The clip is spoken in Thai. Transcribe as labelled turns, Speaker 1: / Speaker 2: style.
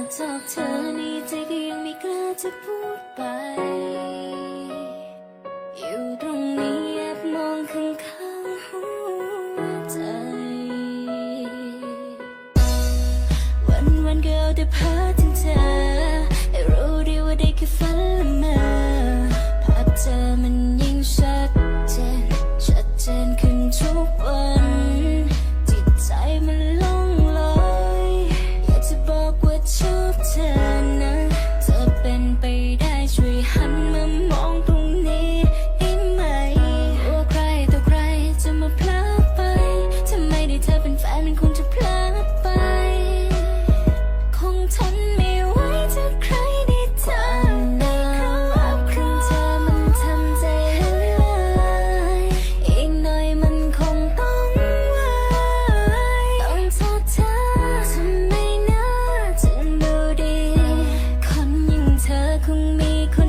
Speaker 1: ากชอบเธอในใจก็ยังไม่กล้าจะพูดไป อยู่ตรงนี้แอบมองข้างข้างหัวใจ วันวันกลียวแต่เพัอ 情。 เธอคงมีคน